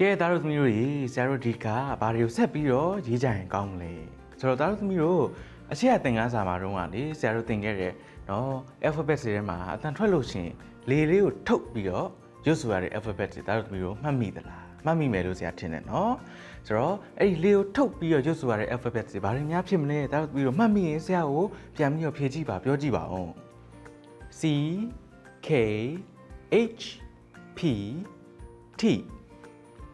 ကဲသားတို့သမီးတို့ရေဆရာတို့ဒီကဘာတွေကိုဆက်ပြီးတော့ရေးကြရင်ကောင်းမလဲဆိုတော့သားတို့သမီးတို့အရှိရသင်ခန်းစာမှာတော့ကလေဆရာတို့သင်ခဲ့တဲ့နော် alphabet တွေထဲမှာအတန်ထွက်လို့ရှရင်လေလေးကိုထုတ်ပြီးတော့ရွတ်ဆိုရတဲ့ alphabet တွေသားတို့သမီးတို့မှတ်မိသလားမှတ်မိမယ်လို့ဆရာထင်တယ်နော်ဆိုတော့အဲ့ဒီလေကိုထုတ်ပြီးတော့ရွတ်ဆိုရတဲ့ alphabet တွေဘာတွေများဖြစ်မလဲသားတို့သမီးတို့မှတ်မိရင်ဆရာကိုပြန်ပြီးတော့ဖြေကြည့်ပါပြောကြည့်ပါဦး C K H P T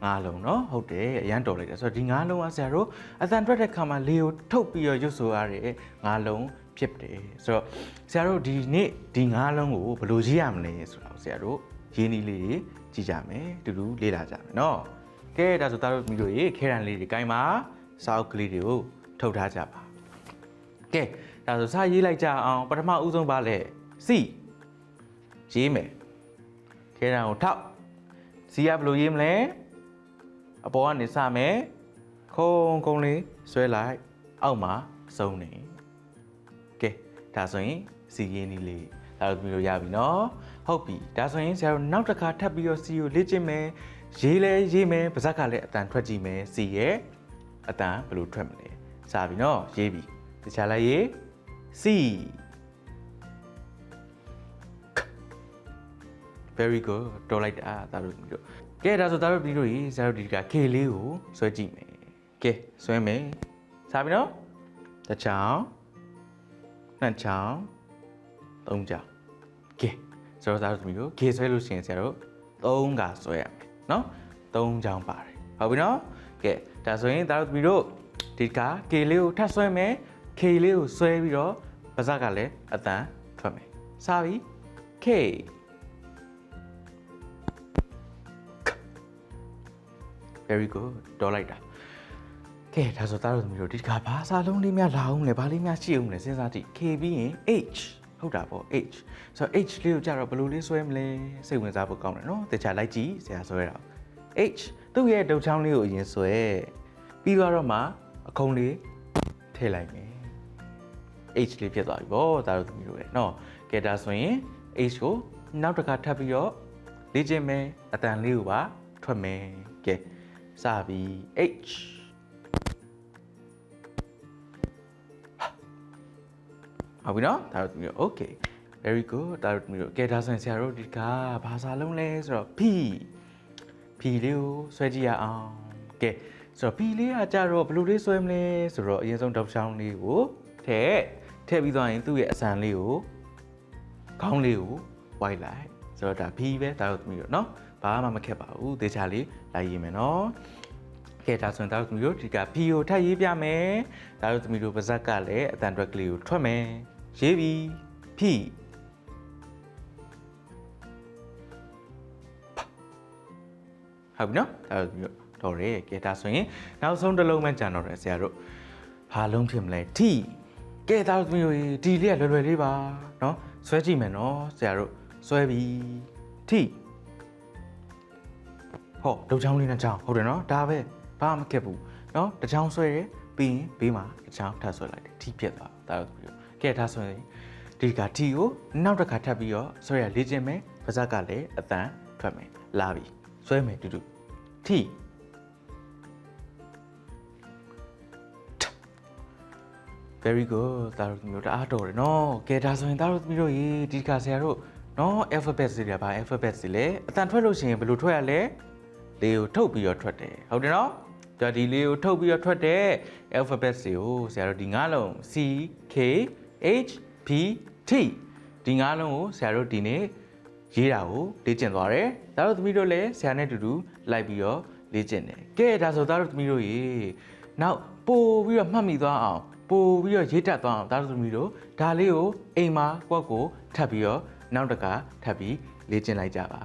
ငါးလုံးเนาะဟုတ်တယ်အရန်တော်လိုက်တယ်ဆိုတော့ဒီငါးလုံးကဆရာတို့အတန်ထွက်တဲ့ခါမှာလေကိုထုတ်ပြီးတော့ရွတ်ဆိုရတဲ့ငါးလုံးဖြစ်တယ်ဆိုတော့ဆရာတို့ဒီနေ့ဒီငါးလုံးကိုဘယ်လိုရေးရမလဲဆိုတော့ဆရာတို့ရေးနည်းလေးကြည့်ကြမယ်တူတူလေ့လာကြမယ်เนาะကဲဒါဆိုသားတို့မိတို့ရေခဲရန်လေးတွေကိုင်းပါစာအုပ်ကလေးတွေကိုထုတ်ထားကြပါကဲဒါဆိုစာရေးလိုက်ကြအောင်ပထမဦးဆုံးပါလဲစီရေးမယ်ခဲရန်ကိုထောက်စီကဘယ်လိုရေးမလဲ အပေါ်ကနေစမယ်ခုံခုံလေးဆွဲလိုက်အောက်မှာစုံနေကဲဒါဆိုရင်စီရင်းနီးလေးဒါတို့ပြီးလို့ရပြီနော်ဟုတ်ပြီဒါဆိုရင်ဆရာတို့နောက်တစ်ခါထပ်ပြီးတော့စီကိုလေ့ကျင့်မယ်ရေးလဲရေးမယ်ပါဇက်ကလည်းအတန်ထွက်ကြည့်မယ်စီရဲ့အတန်ဘယ်လိုထွက်မလဲစပြီနော်ရေးပြီတခြားလိုက်ရေးစီ very good တော်လိုက်တာဒါတို့ပြီးတော့ ကဲဒါဆိုဒါတို့ပြီးတော့ရေဇာတို့ဒီက K လေးကိုဆွဲကြည့်မယ်ကဲဆွဲမယ်စားပြီနော်တစ်ချောင်းနှစ်ချောင်းသုံးချောင်းကဲဆိုတော့ဒါတို့ပြီးတော့ K ဆွဲလို့ရှိရင်ဆရာတို့သုံးကဆွဲရမယ်နော်သုံးချောင်းပါတယ်ဟုတ်ပြီနော်ကဲဒါဆိုရင်ဒါတို့ပြီးတော့ဒီက K လေးကိုထပ်ဆွဲမယ် K လေးကိုဆွဲပြီးတော့ပါဇက်ကလည်းအတန်ထွက်မယ်စားပြီ K very good တော်လိုက်တာကဲဒါဆိုသားတို့သမီးတို့ဒီကဘာစာလုံးလေးများလာအောင်လဲဘာလေးများရှိအောင်လဲစဉ်းစားကြည့် K ပြီးရင် H ဟုတ်တာပေါ့ H ဆိုတော့ H လေးကိုကြတော့ဘယ်လိုလေးဆွဲမလဲစိတ်ဝင်စားဖို့ကောင်းတယ်နော်တခြားလိုက်ကြည့်ဆရာဆွဲတာ H သူ့ရဲ့ဒုတ်ချောင်းလေးကိုအရင်ဆွဲပြီးတော့မှအခုံးလေးထည့်လိုက်မယ် H လေးဖြစ်သွားပြီဗောဒါတို့သမီးတို့ရဲ့နော်ကဲဒါဆိုရင် H ကိုနောက်တစ်ခါထပ်ပြီးတော့လေ့ကျင့်မယ်အတန်လေးကိုပါထွက်မယ်ကဲ စပြီ H ဟုတ်ပြီနော်ဒါတို့သမီးတို့ okay very good ဒါတို့သမီးတို့ကဲဒါဆိုရင်ဆရာတို့ဒီကဘာစာလုံးလဲဆိုတော့ P P လေးကိုဆွဲကြည့်ရအောင်ကဲဆိုတော့ P လေးကကြတော့ဘယ်လိုလေးဆွဲမလဲဆိုတော့အရင်ဆုံးတောက်ချောင်းလေးကိုထည့်ထည့်ပြီးသွားရင်သူ့ရဲ့အစံလေးကိုခေါင်းလေးကိုဝိုက်လိုက်ဆိုတော့ဒါ P ပဲဒါတို့သမီးတို့နော် ဘာမှမခက်ပါဘူးသေချာလေးလိုက်ရေးမယ်နော်ကဲဒါဆိုရင်ဒါတို့သမီးတို့ဒီက P ကိုထပ်ရေးပြမယ်ဒါတို့သမီးတို့ပါဇက်ကလည်းအတန်တွက်ကလေးကိုထွက်မယ်ရေးပြီ P ဟုတ်ပြီနော်အဲတော့ရဲကဲဒါဆိုရင်နောက်ဆုံးတစ်လုံးမှကြံတော့တယ်ဆရာတို့ဘာလုံးဖြစ်မလဲ T ကဲဒါတို့မျိုးဒီလေးကလွယ်လွယ်လေးပါနော်ဆွဲကြည့်မယ်နော်ဆရာတို့ဆွဲပြီ T ဟောဒုတ်ချောင်းလေးနဲ့ချောင်းဟုတ်တယ်နော်ဒါပဲဘာမှမခက်ဘူးနော်တစ်ချောင်းဆွဲရပြီးရင်ဘေးမှာတစ်ချောင်းထပ်ဆွဲလိုက်တယ် T ဖြစ်သွားဒါတို့မျိုးကဲဒါဆိုရင်ဒီက T ကိုနောက်တစ်ခါထပ်ပြီးတော့ဆွဲရလေ့ကျင့်မယ်ပါဇက်ကလည်းအတန်ထွက်မယ်လာပြီဆွဲမယ်တူတူ T very good ဒါတို့မျိုးတအားတော်တယ်နော်ကဲဒါဆိုရင်ဒါတို့မျိုးတို့ရေဒီကဆရာတို့နော် alphabet တွေပါ alphabet တွေလေအတန်ထွက်လို့ရှိရင်ဘယ်လိုထွက်ရလဲ လေးကိုထုတ်ပြီးတော့ထွက်တယ်ဟုတ်တယ်နော်ဒါဒီလေးကိုထုတ်ပြီးတော့ထွက်တဲ့ alphabet တွေကိုဆရာတို့ဒီငါးလုံး C K H P T ဒီငါးလုံးကိုဆရာတို့ဒီနေ့ရေးတာကိုလေ့ကျင့်သွားတယ်ဒါတို့သမီးတို့လည်းဆရာနဲ့အတူတူလိုက်ပြီးတော့လေ့ကျင့်တယ်ကဲဒါဆိုဒါတို့သမီးတို့ရေနောက်ပို့ပြီးတော့မှတ်မိသွားအောင်ပို့ပြီးတော့ရေးတတ်သွားအောင်ဒါတို့သမီးတို့ဒါလေးကိုအိမ်မှာကိုယ့်ကိုထပ်ပြီးတော့နောက်တစ်ခါထပ်ပြီးလေ့ကျင့်လိုက်ကြပါ